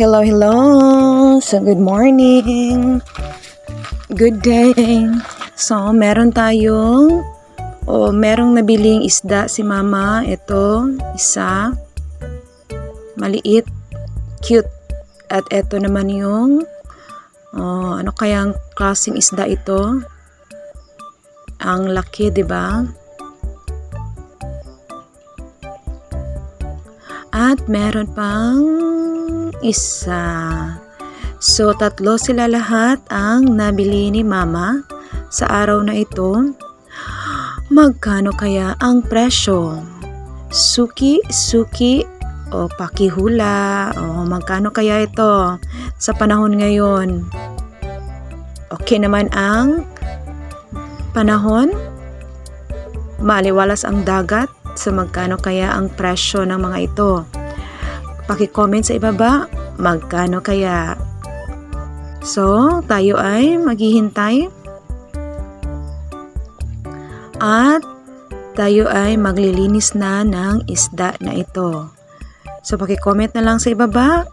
Hello, hello. So, good morning. Good day. So, meron tayong o merong nabiling isda si mama. Ito, isa. Maliit. Cute. At ito naman yung oh, ano kayang klaseng isda ito? Ang laki, 'di ba? At meron pang isa. So, tatlo sila lahat ang nabili ni Mama sa araw na ito. Magkano kaya ang presyo? Suki, suki, o pakihula, o magkano kaya ito sa panahon ngayon? Okay naman ang panahon? Maliwalas ang dagat? So magkano kaya ang presyo ng mga ito? Paki-comment sa ibaba, magkano kaya? So, tayo ay maghihintay. At tayo ay maglilinis na ng isda na ito. So, paki-comment na lang sa ibaba